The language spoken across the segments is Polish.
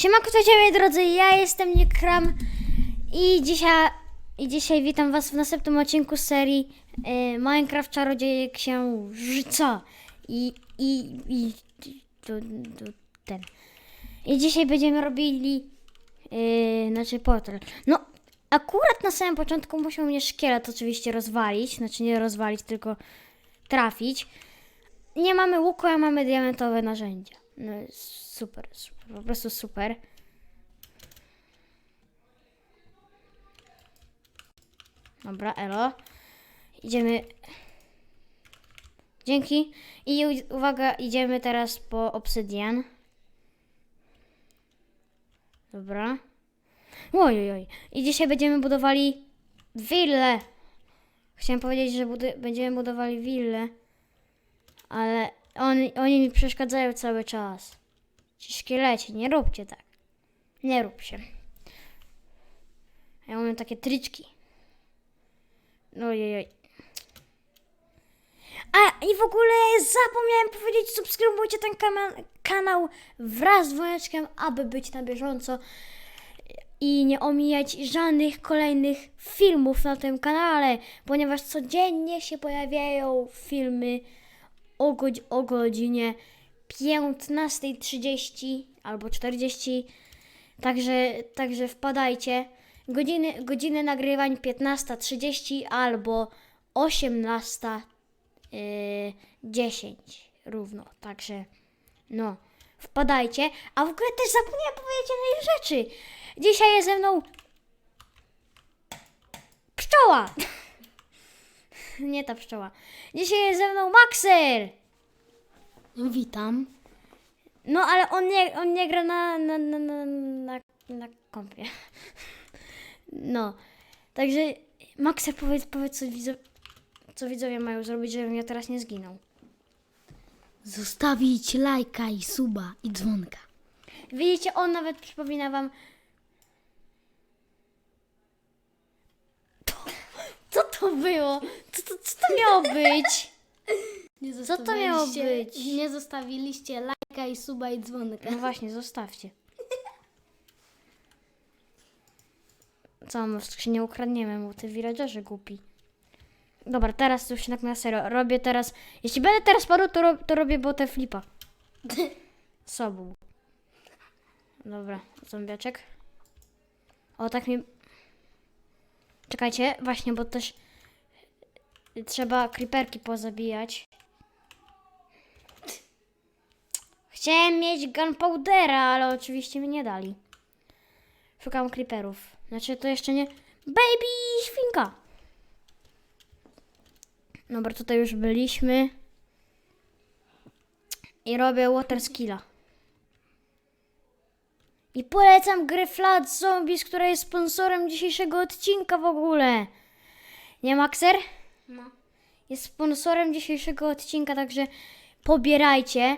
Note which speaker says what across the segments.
Speaker 1: Siemanko, cześć moi drodzy, ja jestem Niekram i dzisiaj, i dzisiaj witam was w następnym odcinku serii e, Minecraft Czarodzieje Księżyca i, i, i, to, to, ten. I dzisiaj będziemy robili, e, znaczy portal. No, akurat na samym początku musiał mnie szkielet oczywiście rozwalić, znaczy nie rozwalić, tylko trafić. Nie mamy łuku, a mamy diamentowe narzędzia. No, super, super, po prostu super. Dobra, elo. Idziemy. Dzięki. I uwaga, idziemy teraz po obsydian. Dobra. Oj, oj. I dzisiaj będziemy budowali willę. Chciałem powiedzieć, że będziemy budowali willę, ale oni, oni mi przeszkadzają cały czas. Ci szkieleci, nie róbcie tak. Nie rób się. Ja mam takie tryczki. Ojej. A i w ogóle zapomniałem powiedzieć, subskrybujcie ten kanał wraz z dzwoneczkiem, aby być na bieżąco i nie omijać żadnych kolejnych filmów na tym kanale, ponieważ codziennie się pojawiają filmy o, godz- o godzinie 15.30 albo 40. Także, także wpadajcie. Godziny, godziny nagrywań 15.30 albo 18.10 równo. Także no, wpadajcie. A w ogóle też zapomniałem powiedzieć jednej rzeczy. Dzisiaj jest ze mną pszczoła. Nie ta pszczoła. Dzisiaj jest ze mną Maxer.
Speaker 2: Witam.
Speaker 1: No, ale on nie, on nie gra na, na, na, na, na, na kompie. No, także Maxer, powiedz, powiedz co, widzo, co widzowie mają zrobić, żebym ja teraz nie zginął.
Speaker 2: Zostawić lajka i suba i dzwonka.
Speaker 1: Widzicie, on nawet przypomina wam... Co to było? Co to, co to miało być?
Speaker 2: Nie
Speaker 1: Co to miało
Speaker 2: zostawiliście-
Speaker 1: być?
Speaker 2: Nie zostawiliście lajka i suba i dzwonka.
Speaker 1: No właśnie, zostawcie. Co, my w skrzynię ukradniemy mu, ty villagerzy głupi. Dobra, teraz już tak na serio. Robię teraz... Jeśli będę teraz padł, to, ro, to robię botę flipa. Sobą. Dobra, zombiaczek. O, tak mi... Czekajcie, właśnie, bo też... Trzeba creeperki pozabijać. Chciałem mieć gunpowdera, ale oczywiście mi nie dali. Szukam creeperów. Znaczy to jeszcze nie... Baby świnka! Dobra, tutaj już byliśmy. I robię water skilla. I polecam grę Flat Zombies, która jest sponsorem dzisiejszego odcinka w ogóle. Nie, Maxer?
Speaker 2: No.
Speaker 1: jest sponsorem dzisiejszego odcinka, także pobierajcie.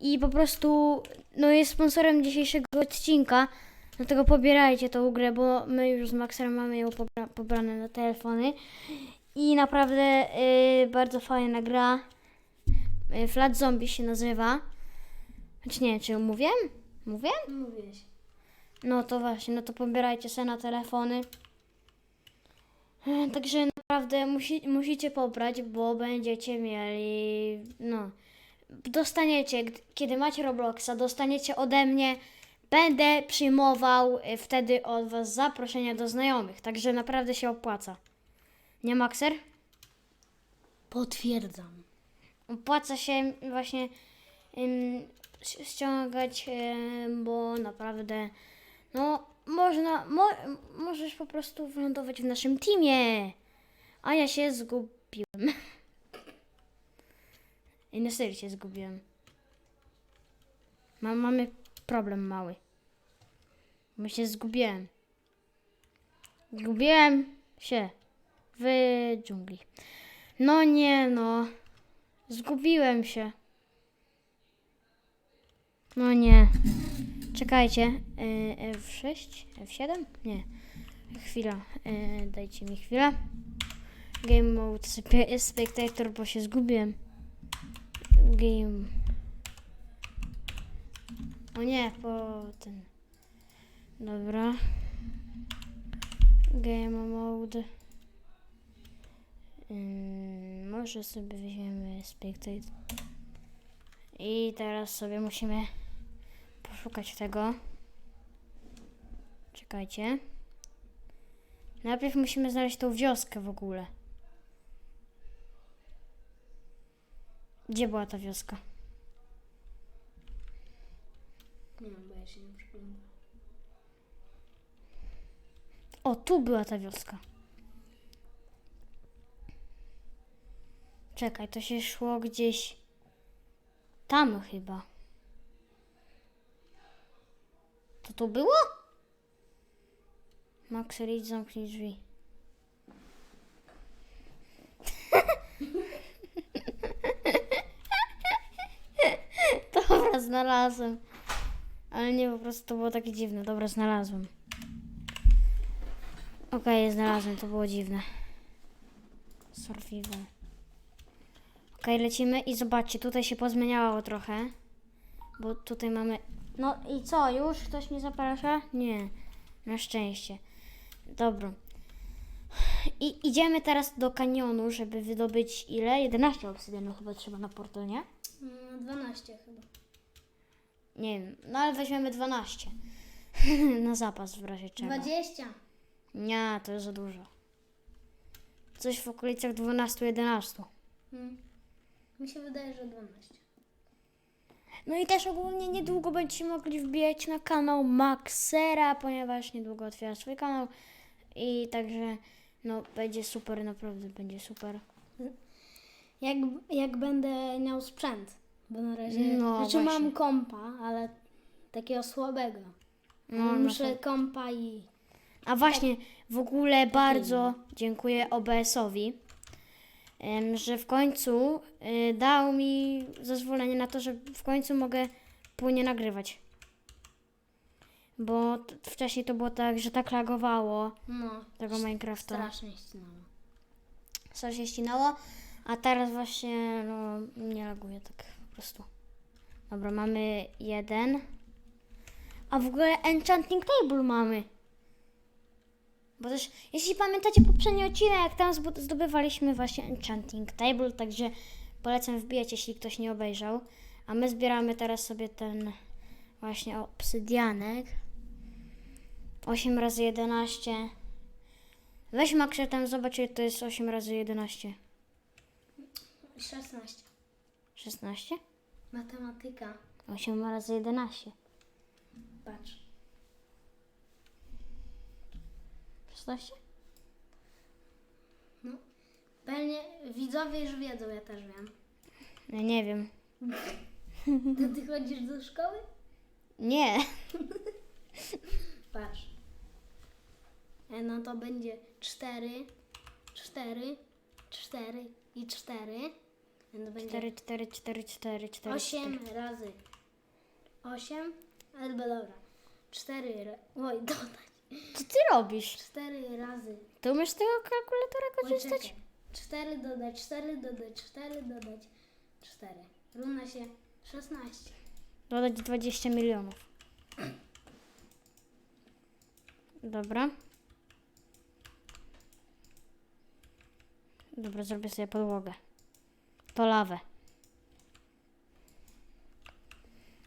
Speaker 1: I po prostu no jest sponsorem dzisiejszego odcinka. Dlatego pobierajcie tą grę, bo my już z Maxem mamy ją pobra- pobrane na telefony. I naprawdę e, bardzo fajna gra. E, Flat Zombie się nazywa. Znaczy nie, czy ją mówię? Mówię?
Speaker 2: Mówiłeś.
Speaker 1: No to właśnie, no to pobierajcie sobie na telefony. E, Także naprawdę musi, musicie pobrać, bo będziecie mieli, no, dostaniecie, kiedy macie Robloxa, dostaniecie ode mnie, będę przyjmował e, wtedy od was zaproszenia do znajomych, także naprawdę się opłaca. Nie, Maxer?
Speaker 2: Potwierdzam.
Speaker 1: Opłaca się właśnie ym, ściągać, ym, bo naprawdę, no, można, mo, możesz po prostu wylądować w naszym teamie. A ja się zgubiłem. I na serio się zgubiłem. Ma, mamy problem mały. Bo się zgubiłem. Zgubiłem się w dżungli. No nie no. Zgubiłem się. No nie. Czekajcie. E, F6? F7? Nie. Chwila. E, Dajcie mi chwilę. Game mode spe- spectator, bo się zgubiłem. Game. O nie, po ten. Dobra. Game mode. Ym, może sobie weźmiemy spectate. I teraz sobie musimy poszukać tego. Czekajcie. Najpierw musimy znaleźć tą wioskę w ogóle. Gdzie była ta wioska?
Speaker 2: Nie wiem, bo ja się nie przyglądam.
Speaker 1: O, tu była ta wioska. Czekaj, to się szło gdzieś tam chyba. To tu było? Max, idź zamknij drzwi. Dobra, znalazłem. Ale nie, po prostu to było takie dziwne. Dobra, znalazłem. Okej, znalazłem, to było dziwne. Survival. Okej, lecimy i zobaczcie, tutaj się pozmieniało trochę. Bo tutaj mamy... No i co, już ktoś mnie zaprasza? Nie, na szczęście. Dobra. I idziemy teraz do kanionu, żeby wydobyć ile? 11 obsydianu chyba trzeba na portal, nie?
Speaker 2: Mm, 12 chyba.
Speaker 1: Nie wiem, no ale weźmiemy 12. na zapas w razie czego.
Speaker 2: 20.
Speaker 1: Nie, to jest za dużo. Coś w okolicach 12-11.
Speaker 2: Mm. Mi się wydaje, że 12.
Speaker 1: No i też ogólnie niedługo będziecie mogli wbijać na kanał Maxera, ponieważ niedługo otwiera swój kanał. I także, no, będzie super, naprawdę będzie super.
Speaker 2: Jak, jak będę miał sprzęt. Bo na razie.
Speaker 1: No,
Speaker 2: znaczy
Speaker 1: właśnie.
Speaker 2: mam kompa, ale takiego słabego.
Speaker 1: No,
Speaker 2: Muszę
Speaker 1: no
Speaker 2: kompa i.
Speaker 1: A właśnie, w ogóle bardzo dziękuję OBS-owi, em, że w końcu y, dał mi zezwolenie na to, że w końcu mogę płynnie nagrywać. Bo t- wcześniej to było tak, że tak lagowało
Speaker 2: No.
Speaker 1: tego Minecrafta.
Speaker 2: Strasznie ścinało.
Speaker 1: Co się ścinało, a teraz właśnie no, nie laguje tak prostu. Dobra, mamy jeden. A w ogóle Enchanting Table mamy. Bo też, jeśli pamiętacie poprzedni odcinek, tam zdobywaliśmy właśnie Enchanting Table, także polecam wbijać, jeśli ktoś nie obejrzał. A my zbieramy teraz sobie ten właśnie obsydianek. 8 razy 11. Weź Maxie tam zobacz, to jest 8 razy 11.
Speaker 2: 16.
Speaker 1: 16?
Speaker 2: Matematyka.
Speaker 1: 8 razy 11.
Speaker 2: Patrz.
Speaker 1: 16?
Speaker 2: Pewnie widzowie już wiedzą, ja też wiem.
Speaker 1: Ja nie wiem.
Speaker 2: To ty chodzisz do szkoły?
Speaker 1: Nie.
Speaker 2: Patrz. E, No to będzie 4, 4, 4 i 4. To będzie
Speaker 1: 4, 4, 4, 4, 4.
Speaker 2: 8 razy 8, albo dobra. 4, ra- oj, dodać.
Speaker 1: Co ty robisz?
Speaker 2: 4 razy,
Speaker 1: Ty umiesz tego kalkulatora korzystać?
Speaker 2: czekaj. 4 dodać, 4 dodać, 4 dodać, 4. Równa się 16.
Speaker 1: Dodać 20 milionów. Dobra. Dobra, zrobię sobie podłogę. To lawę.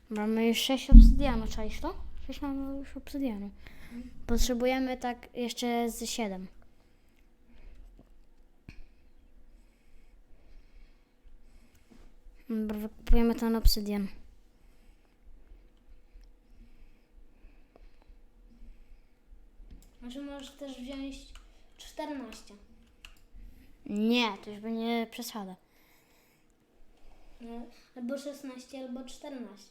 Speaker 1: Mamy już 6 obsydianu, czaisz to? 6 mamy już obsydianu. Potrzebujemy tak jeszcze z 7. Dobra, wykupujemy ten obsydian.
Speaker 2: Znaczy możesz też wziąć 14.
Speaker 1: Nie, to już będzie przesada.
Speaker 2: No, albo 16, albo 14.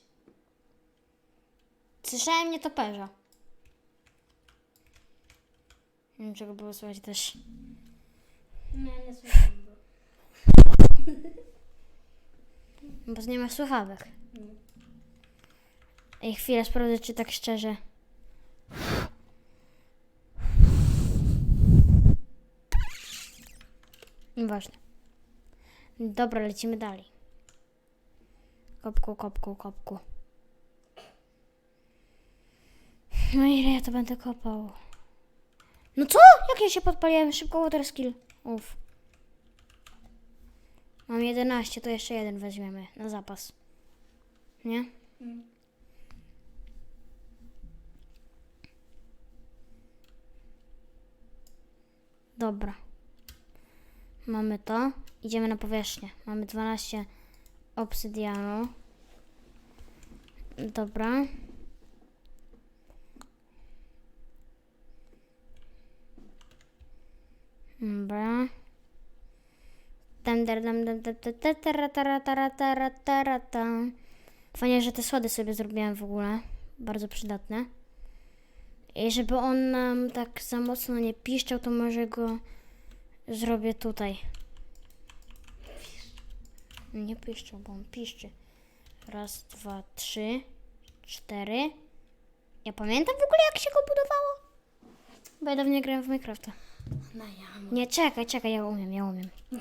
Speaker 1: Słyszałem nietoperza. Nie wiem, czego było słychać też.
Speaker 2: Nie, nie słyszałem. Bo...
Speaker 1: Bo nie ma słuchawek.
Speaker 2: Mm.
Speaker 1: Ej, chwilę, sprawdzę, czy tak szczerze. Nieważne. Dobra, lecimy dalej. Kopku, kopku, kopku. No ile ja to będę kopał? No co? Jak ja się podpaliłem? Szybko water skill. Uff. Mam 11, to jeszcze jeden weźmiemy na zapas. Nie? Dobra. Mamy to. Idziemy na powierzchnię. Mamy 12 obsydianu. Dobra. Dobra. Fajnie, że te schody sobie zrobiłem w ogóle. Bardzo przydatne. I żeby on nam tak za mocno nie piszczał, to może go zrobię tutaj. Nie piszczał, bo on piszczy. Raz, dwa, trzy, cztery. Ja pamiętam w ogóle, jak się go budowało? Bo ja dawno nie grałem w Minecrafta.
Speaker 2: Na jamę.
Speaker 1: Nie, czekaj, czekaj, ja umiem, ja umiem.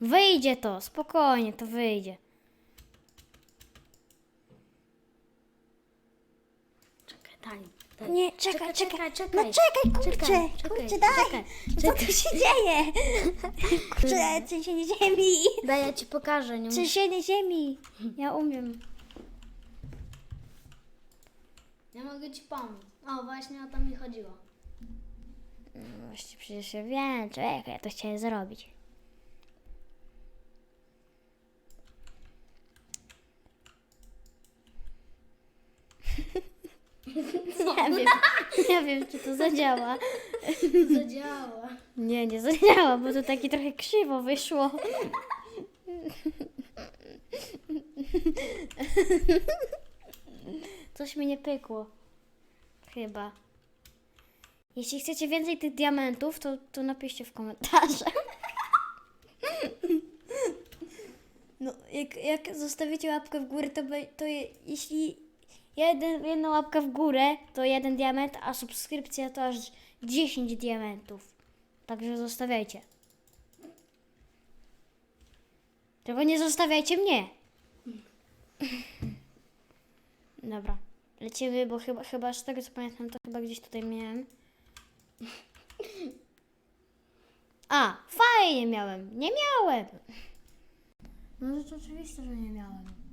Speaker 1: Wyjdzie to, spokojnie, to wyjdzie.
Speaker 2: Daj.
Speaker 1: Nie, czekaj,
Speaker 2: czekaj,
Speaker 1: czekaj. No czekaj, kurczę,
Speaker 2: Czekaj,
Speaker 1: kurczę, daj.
Speaker 2: czekaj,
Speaker 1: Co tu się dzieje? Kurczę, trzęsienie ziemi.
Speaker 2: Daj, ja ci pokażę. Nie musisz...
Speaker 1: Trzęsienie ziemi. Ja umiem.
Speaker 2: Ja mogę ci pomóc. O, właśnie o to mi chodziło.
Speaker 1: No właśnie, przecież ja wiem, czekaj, ja to chciałem zrobić. Nie wiem, nie wiem, czy to zadziała.
Speaker 2: Zadziała.
Speaker 1: Nie, nie zadziała, bo to taki trochę krzywo wyszło. Coś mi nie pykło. Chyba. Jeśli chcecie więcej tych diamentów, to, to napiszcie w komentarzach. No, jak, jak zostawicie łapkę w górę, to, be- to je, jeśli jeden, jedna łapka w górę, to jeden diament, a subskrypcja to aż 10 diamentów. Także zostawiajcie. Tylko nie zostawiajcie mnie. Dobra. Lecimy, bo chyba, chyba z tego co pamiętam, to chyba gdzieś tutaj miałem. A, fajnie miałem. Nie miałem. No to oczywiste, że nie miałem.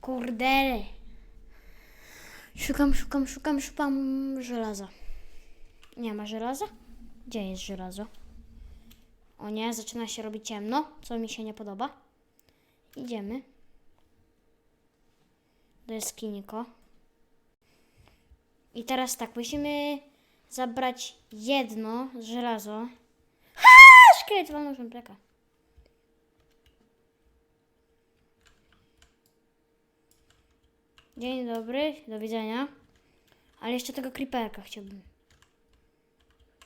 Speaker 1: Kurde. Szukam, szukam, szukam, szukam żelaza. Nie ma żelaza? Gdzie jest żelazo? O nie, zaczyna się robić ciemno, co mi się nie podoba. Idziemy. Do jaskini,ko. I teraz tak, musimy zabrać jedno żelazo. Ha! Szkielet walnął szpępleka. Dzień dobry, do widzenia. Ale jeszcze tego creeperka chciałbym.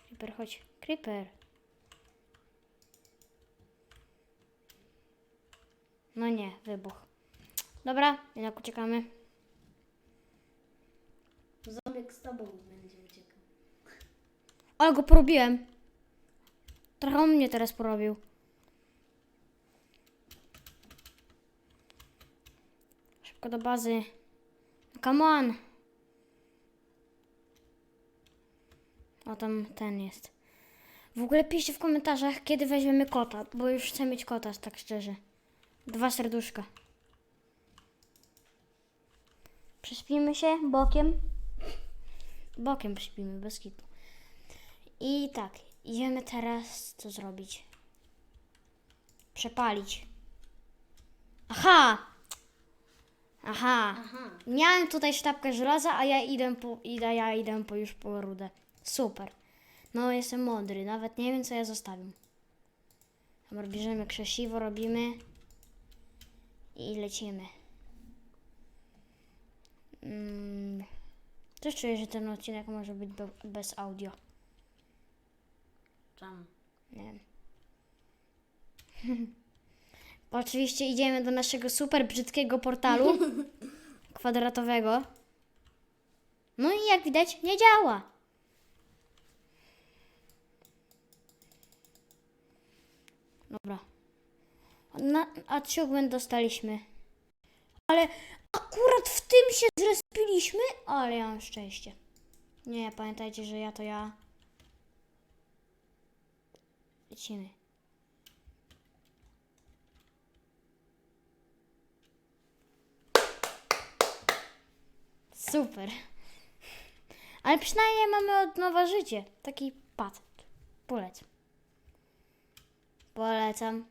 Speaker 1: Creeper, chodź. Creeper. No nie, wybuch. Dobra, jednak uciekamy.
Speaker 2: Zombie z tobą będzie uciekał.
Speaker 1: Ale go porobiłem. Trochę on mnie teraz porobił. Szybko do bazy. Come on. O, tam ten jest. W ogóle piszcie w komentarzach, kiedy weźmiemy kota, bo już chcę mieć kota, tak szczerze. Dwa serduszka. Prześpimy się bokiem. Bokiem prześpimy, bez kitu. I tak, idziemy teraz co zrobić? Przepalić. Aha! Aha.
Speaker 2: Aha.
Speaker 1: Miałem tutaj sztabkę żelaza, a ja idę po, idę, ja idę po już po rudę. Super. No, jestem mądry, nawet nie wiem, co ja zostawię. Dobra, bierzemy krzesiwo, robimy i lecimy. Mm. Też czuję, że ten odcinek może być be, bez audio.
Speaker 2: Czemu?
Speaker 1: Nie wiem. Oczywiście idziemy do naszego super brzydkiego portalu kwadratowego. No i jak widać, nie działa. Dobra. Na achievement dostaliśmy. Ale akurat w tym się zrespiliśmy, ale ja mam szczęście. Nie, pamiętajcie, że ja to ja. Lecimy. Super. Ale przynajmniej mamy od nowa życie. Taki patent. Polecam. Polecam.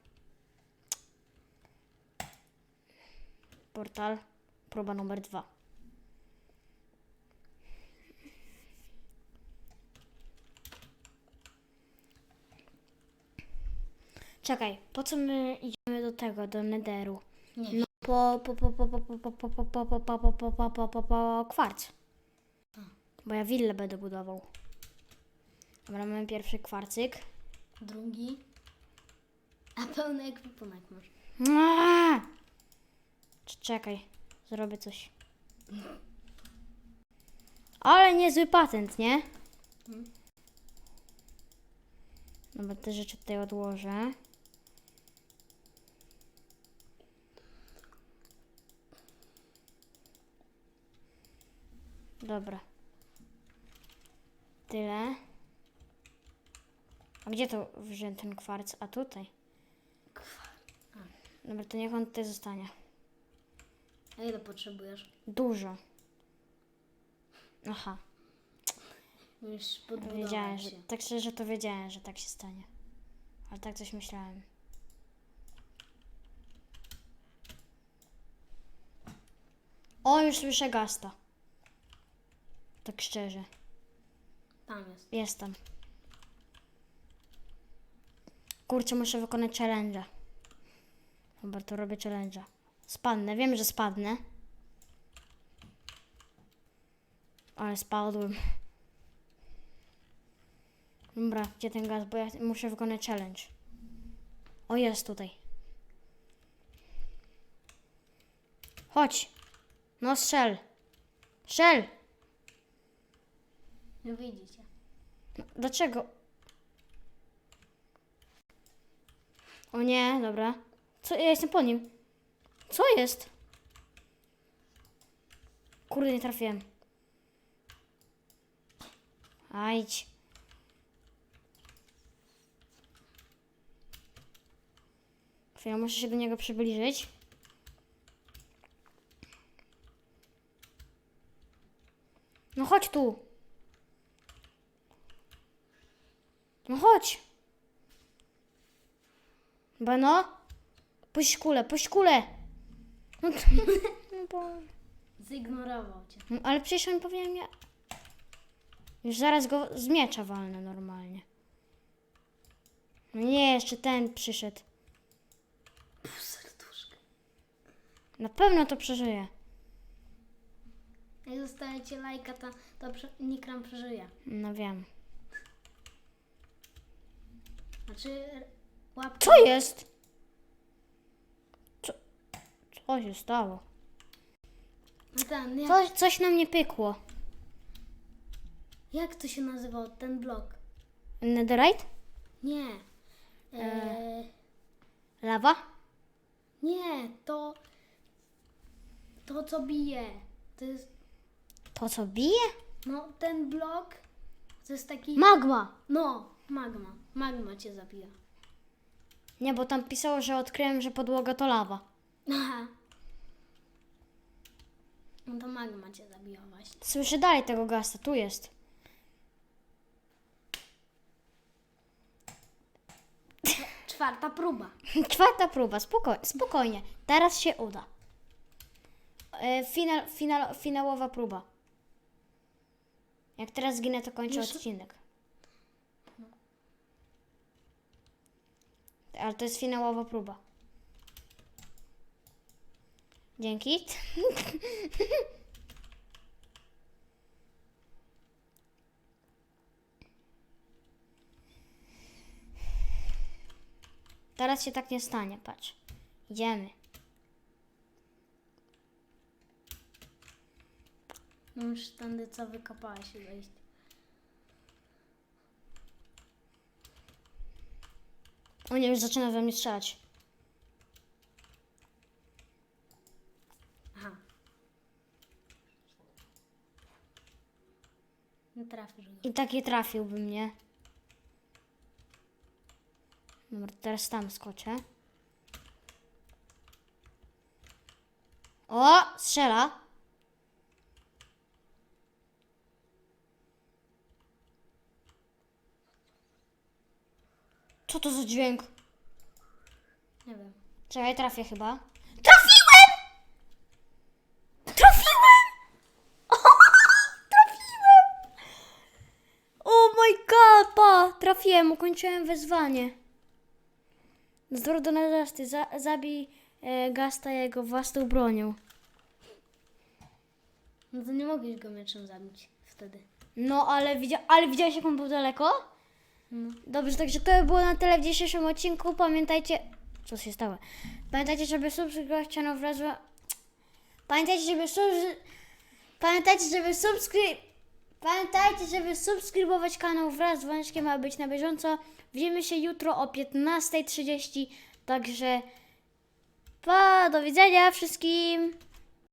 Speaker 1: Portal. Próba numer dwa. Czekaj, po co my idziemy do tego, do Netheru?
Speaker 2: Nie
Speaker 1: No po, po, po, po, po, po, po, po, po, po, po, po, po, po, po, po, kwarc. Bo ja willę będę budował. Dobra, mamy pierwszy kwarcyk.
Speaker 2: Drugi. A pełny ekwipunek masz.
Speaker 1: Aaaa! Czekaj, zrobię coś. Ale niezły patent, nie? Dobra, te rzeczy tutaj odłożę. Dobra. Tyle. A gdzie to wziąłem ten kwarc? A tutaj. Dobra, to niech on tutaj zostanie.
Speaker 2: A ile potrzebujesz?
Speaker 1: Dużo. Aha,
Speaker 2: Musisz podbudować
Speaker 1: wiedziałem, że,
Speaker 2: się.
Speaker 1: tak szczerze to wiedziałem, że tak się stanie. Ale tak coś myślałem. O, już słyszę gasta. Tak szczerze.
Speaker 2: Tam jest.
Speaker 1: Jestem. Kurczę, muszę wykonać challenge'a. Dobra, to robię challenge'a. Spadnę, wiem, że spadnę. Ale spadłem. Dobra, gdzie ten gaz? Bo ja muszę wykonać challenge. O, jest tutaj. Chodź. No strzel. Strzel.
Speaker 2: Nie wyjdziecie.
Speaker 1: Dlaczego? O nie, dobra. Co? Ja jestem po nim. Co jest? Kurde, nie trafiłem. Ajdź. Chwilę, muszę się do niego przybliżyć. No chodź tu. No chodź. Beno? Puść kulę, puść kulę. No, to, no, bo,
Speaker 2: Zignorował cię.
Speaker 1: no, ale przecież on powinien mnie... Już zaraz go z miecza walnę normalnie. No nie, jeszcze ten przyszedł.
Speaker 2: Pół serduszka.
Speaker 1: Na pewno to przeżyje.
Speaker 2: Jak zostawicie lajka, to, to prze, Nikram przeżyje.
Speaker 1: No wiem.
Speaker 2: Znaczy łapka.
Speaker 1: Co jest? Co, co się stało?
Speaker 2: No ten, jak,
Speaker 1: Coś, coś na mnie pykło.
Speaker 2: jak to się nazywał ten blok?
Speaker 1: Netherite?
Speaker 2: Nie. E,
Speaker 1: Lawa?
Speaker 2: nie, to. To co bije. To jest.
Speaker 1: To co bije?
Speaker 2: No, ten blok. To jest taki.
Speaker 1: Magma!
Speaker 2: no, magma. Magma cię zabija.
Speaker 1: Nie, bo tam pisało, że odkryłem, że podłoga to lawa.
Speaker 2: Aha. No to magma cię zabija właśnie.
Speaker 1: Słyszę dalej tego gasta, tu jest.
Speaker 2: Czwarta próba.
Speaker 1: Czwarta próba, spokoj, spokojnie. Teraz się uda. E, Final, final, finałowa próba. Jak teraz zginę, to kończę
Speaker 2: Już-
Speaker 1: odcinek. Ale to jest finałowa próba. Dzięki. Teraz się tak nie stanie, patrz. Idziemy.
Speaker 2: No już tędy co wykopałeś wejść.
Speaker 1: O nie, już zaczyna we mnie strzelać.
Speaker 2: Aha. Nie trafisz go.
Speaker 1: I tak nie trafiłby mnie. Dobra, teraz tam skoczę. O, strzela. Co to za dźwięk?
Speaker 2: Nie wiem.
Speaker 1: Czekaj, trafię chyba. Trafiłem! Trafiłem! trafiłem! Oh my god, pa! Trafiłem, ukończyłem wezwanie. Zdrów do narasty, za, zabij e, Gasta jego własną bronią.
Speaker 2: No to nie mogłeś go mieczem zabić wtedy.
Speaker 1: No, ale, widzia ale widziałeś jak on był daleko?
Speaker 2: No.
Speaker 1: Dobrze, także to by było na tyle w dzisiejszym odcinku. Pamiętajcie... Co się stało? Pamiętajcie, żeby subskrybować kanał wraz. Pamiętajcie, żeby sub... Pamiętajcie, żeby subskry... Pamiętajcie, żeby subskrybować kanał wraz z dzwoneczkiem, aby być na bieżąco. Widzimy się jutro o 15.30. Także... Pa, do widzenia wszystkim!